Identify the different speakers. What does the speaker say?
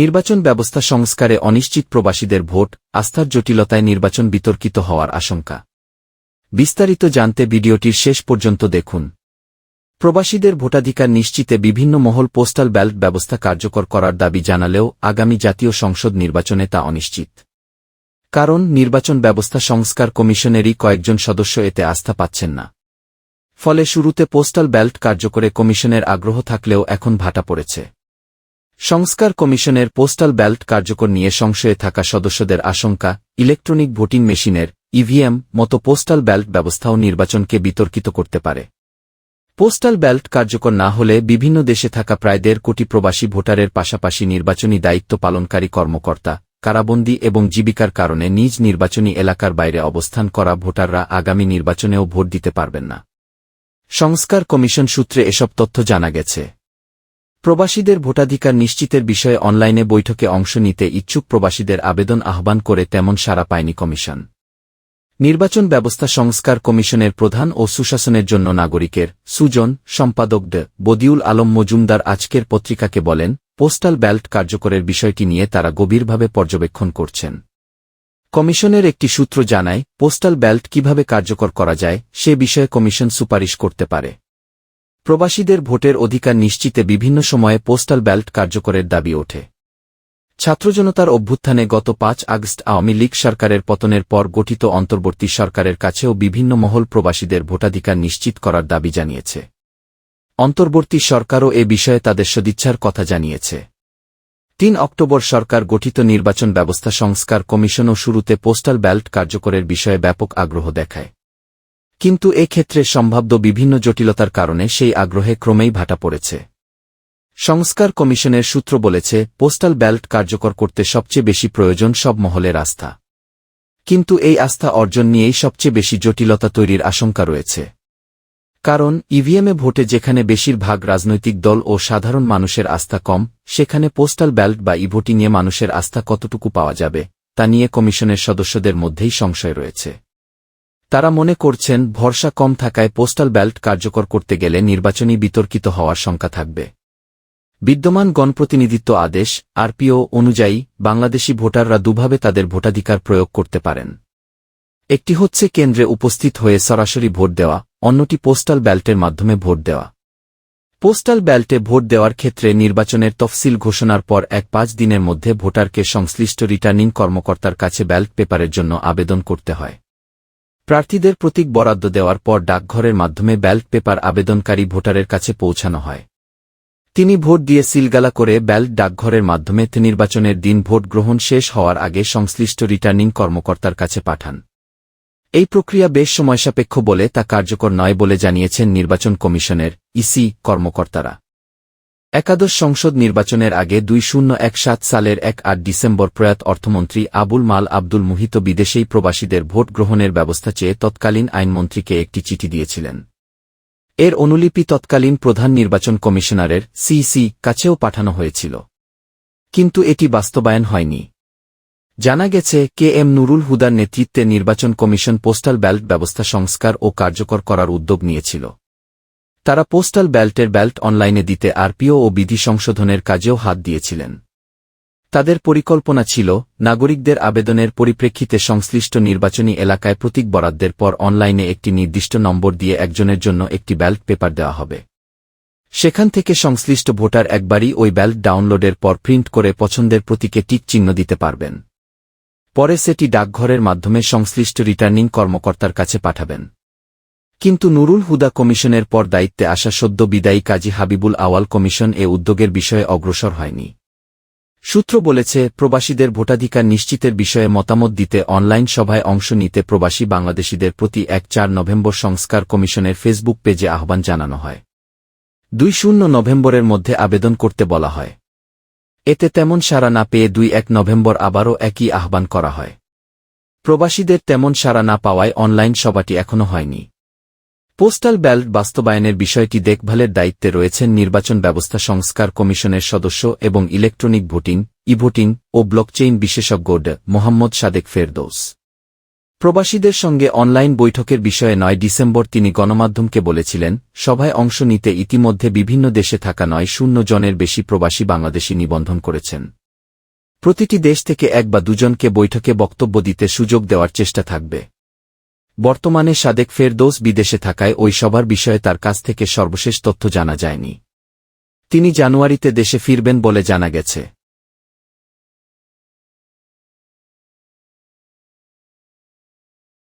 Speaker 1: নির্বাচন ব্যবস্থা সংস্কারে অনিশ্চিত প্রবাসীদের ভোট, আস্থার জটিলতায় নির্বাচন বিতর্কিত হওয়ার আশঙ্কা। বিস্তারিত জানতে ভিডিওটির শেষ পর্যন্ত দেখুন। প্রবাসীদের ভোটাধিকার নিশ্চিতে বিভিন্ন মহল পোস্টাল ব্যালট ব্যবস্থা কার্যকর করার দাবি জানালেও আগামী জাতীয় সংসদ নির্বাচনে তা অনিশ্চিত। কারণ নির্বাচন ব্যবস্থা সংস্কার কমিশনেরই কয়েকজন সদস্য এতে আস্থা পাচ্ছেন না। ফলে শুরুতে পোস্টাল ব্যালট কার্যকরে কমিশনের আগ্রহ থাকলেও এখন ভাটা পড়েছে। সংস্কার কমিশনের পোস্টাল ব্যালট কার্যকর নিয়ে সংশয়ে থাকা সদস্যদের আশঙ্কা, ইলেকট্রনিক ভোটিং মেশিনের, ইভিএম, মতো পোস্টাল ব্যালট ব্যবস্থাও নির্বাচনকে বিতর্কিত করতে পারে। পোস্টাল ব্যালট কার্যকর না হলে বিভিন্ন দেশে থাকা প্রায় দেড় কোটি প্রবাসী ভোটারের পাশাপাশি নির্বাচনী দায়িত্ব পালনকারী কর্মকর্তা, কারাবন্দী এবং জীবিকার কারণে নিজ নির্বাচনী এলাকার বাইরে অবস্থান করা ভোটাররা আগামী নির্বাচনেও ভোট দিতে পারবেন না। সংস্কার কমিশন সূত্রে এসব তথ্য জানা গেছে। প্রবাসীদের ভোটাধিকার নিশ্চিতের বিষয়ে অনলাইনে বৈঠকে অংশ নিতে ইচ্ছুক প্রবাসীদের আবেদন আহ্বান করে তেমন সাড়া পায়নি কমিশন। নির্বাচন ব্যবস্থা সংস্কার কমিশনের প্রধান ও সুশাসনের জন্য নাগরিকের, সুজন, সম্পাদক ড বদিউল আলম মজুমদার আজকের পত্রিকাকে বলেন, পোস্টাল ব্যালট কার্যকরের বিষয়টি নিয়ে তারা গভীরভাবে পর্যবেক্ষণ করছেন। কমিশনের একটি সূত্র জানায়, পোস্টাল ব্যালট কীভাবে কার্যকর করা যায়, সে বিষয়ে কমিশন সুপারিশ করতে পারে। প্রবাসীদের ভোটের অধিকার নিশ্চিতে বিভিন্ন সময়ে পোস্টাল ব্যালট কার্যকরের দাবি ওঠে। ছাত্রজনতার অভ্যুত্থানে গত পাঁচ আগস্ট আওয়ামী লীগ সরকারের পতনের পর গঠিত অন্তর্বর্তী সরকারের কাছেও বিভিন্ন মহল প্রবাসীদের ভোটাধিকার নিশ্চিত করার দাবি জানিয়েছে। অন্তর্বর্তী সরকারও এ বিষয়ে তাদের সদিচ্ছার কথা জানিয়েছে। তিন অক্টোবর সরকার গঠিত নির্বাচন ব্যবস্থা সংস্কার কমিশনও শুরুতে পোস্টাল ব্যালট কার্যকরের বিষয়ে ব্যাপক আগ্রহ দেখায়। কিন্তু এ ক্ষেত্রে সম্ভাব্য বিভিন্ন জটিলতার কারণে সেই আগ্রহে ক্রমেই ভাটা পড়েছে। সংস্কার কমিশনের সূত্র বলেছে, পোস্টাল ব্যালট কার্যকর করতে সবচেয়ে বেশি প্রয়োজন সব মহলের আস্থা। কিন্তু এই আস্থা অর্জন নিয়েই সবচেয়ে বেশি জটিলতা তৈরির আশঙ্কা রয়েছে। কারণ, ইভিএমে ভোটে যেখানে বেশিরভাগ রাজনৈতিক দল ও সাধারণ মানুষের আস্থা কম, সেখানে পোস্টাল ব্যালট বা ইভোটিংয়ে মানুষের আস্থা কতটুকু পাওয়া যাবে, তা নিয়ে কমিশনের সদস্যদের মধ্যেই সংশয় রয়েছে। তারা মনে করছেন ভরসা কম থাকায় পোস্টাল ব্যালট কার্যকর করতে গেলে নির্বাচনী বিতর্কিত হওয়ার শঙ্কা থাকবে। বিদ্যমান গণপ্রতিনিধিত্ব আদেশ, আরপিও অনুযায়ী বাংলাদেশি ভোটাররা দুভাবে তাদের ভোটাধিকার প্রয়োগ করতে পারেন। একটি হচ্ছে কেন্দ্রে উপস্থিত হয়ে সরাসরি ভোট দেওয়া, অন্যটি পোস্টাল ব্যালটের মাধ্যমে ভোট দেওয়া। পোস্টাল ব্যালটে ভোট দেওয়ার ক্ষেত্রে নির্বাচনের তফসিল ঘোষণার পর এক পাঁচ দিনের মধ্যে ভোটারকে সংশ্লিষ্ট রিটার্নিং কর্মকর্তার কাছে ব্যালট পেপারের জন্য আবেদন করতে হয়। প্রার্থীদের প্রতীক বরাদ্দ দেওয়ার পর ডাকঘরের মাধ্যমে ব্যালট পেপার আবেদনকারী ভোটারের কাছে পৌঁছানো হয়। তিনি ভোট দিয়ে সিলগালা করে ব্যালট ডাকঘরের মাধ্যমে নির্বাচনের দিন ভোট গ্রহণ শেষ হওয়ার আগে সংশ্লিষ্ট রিটার্নিং কর্মকর্তার কাছে পাঠান। এই প্রক্রিয়া বেশ সময়সাপেক্ষ বলে তা কার্যকর নয় বলে জানিয়েছেন নির্বাচন কমিশনের ইসি কর্মকর্তারা। একাদশ সংসদ নির্বাচনের আগে দুই শূন্য এক সাত সালের এক আট ডিসেম্বর প্রয়াত অর্থমন্ত্রী আবুল মাল আব্দুল মুহিত বিদেশেই প্রবাসীদের ভোট গ্রহণের ব্যবস্থা চেয়ে তৎকালীন আইনমন্ত্রীকে একটি চিঠি দিয়েছিলেন। এর অনুলিপি তৎকালীন প্রধান নির্বাচন কমিশনারের সিসি কাছেও পাঠানো হয়েছিল। কিন্তু এটি বাস্তবায়ন হয়নি। জানা গেছে, কে এম নুরুল হুদার নেতৃত্বে নির্বাচন কমিশন পোস্টাল ব্যালট ব্যবস্থা সংস্কার ও কার্যকর করার উদ্যোগ নিয়েছিল। তারা পোস্টাল ব্যালটের ব্যালট অনলাইনে দিতে আরপিও ও বিধি সংশোধনের কাজেও হাত দিয়েছিলেন। তাদের পরিকল্পনা ছিল, নাগরিকদের আবেদনের পরিপ্রেক্ষিতে সংশ্লিষ্ট নির্বাচনী এলাকায় প্রতীক বরাদ্দের পর অনলাইনে একটি নির্দিষ্ট নম্বর দিয়ে একজনের জন্য একটি ব্যালট পেপার দেওয়া হবে। সেখান থেকে সংশ্লিষ্ট ভোটার একবারই ওই ব্যালট ডাউনলোডের পর প্রিন্ট করে পছন্দের প্রতীকে টিক চিহ্ন দিতে পারবেন। পরে সেটি ডাকঘরের মাধ্যমে সংশ্লিষ্ট রিটার্নিং কর্মকর্তার কাছে পাঠাবেন। কিন্তু নুরুল হুদা কমিশনের পর দায়িত্বে আসা সদ্য বিদায়ী কাজী হাবিবুল আওয়াল কমিশন এ উদ্যোগের বিষয়ে অগ্রসর হয়নি। সূত্র বলেছে, প্রবাসীদের ভোটাধিকার নিশ্চিতের বিষয়ে মতামত দিতে অনলাইন সভায় অংশ নিতে প্রবাসী বাংলাদেশিদের প্রতি এক চার নভেম্বর সংস্কার কমিশনের ফেসবুক পেজে আহ্বান জানানো হয়। দুই শূন্য নভেম্বরের মধ্যে আবেদন করতে বলা হয়। এতে তেমন সাড়া না পেয়ে দুই এক নভেম্বর আবারও একই আহ্বান করা হয়। প্রবাসীদের তেমন সাড়া না পাওয়ায় অনলাইন সভাটি এখনও হয়নি। পোস্টাল ব্যালট বাস্তবায়নের বিষয়টি দেখভালের দায়িত্বে রয়েছেন নির্বাচন ব্যবস্থা সংস্কার কমিশনের সদস্য এবং ইলেকট্রনিক ভোটিং, ইভোটিং ও ব্লকচেইন বিশেষজ্ঞ ড. মোহাম্মদ সাদেক ফেরদৌস। প্রবাসীদের সঙ্গে অনলাইন বৈঠকের বিষয়ে নয় ডিসেম্বর তিনি গণমাধ্যমকে বলেছিলেন, সভায় অংশ নিতে ইতিমধ্যে বিভিন্ন দেশে থাকা নয় শূন্য জনের বেশি প্রবাসী বাংলাদেশি নিবন্ধন করেছেন। প্রতিটি দেশ থেকে এক বা দুজনকে বৈঠকে বক্তব্য দিতে সুযোগ দেওয়ার চেষ্টা থাকবে। বর্তমানে সাদেক ফেরদৌস বিদেশে থাকায় ওই সবার বিষয়ে তার কাছ থেকে সর্বশেষ তথ্য জানা যায়নি। তিনি জানুয়ারিতে দেশে ফিরবেন বলে জানা গেছে।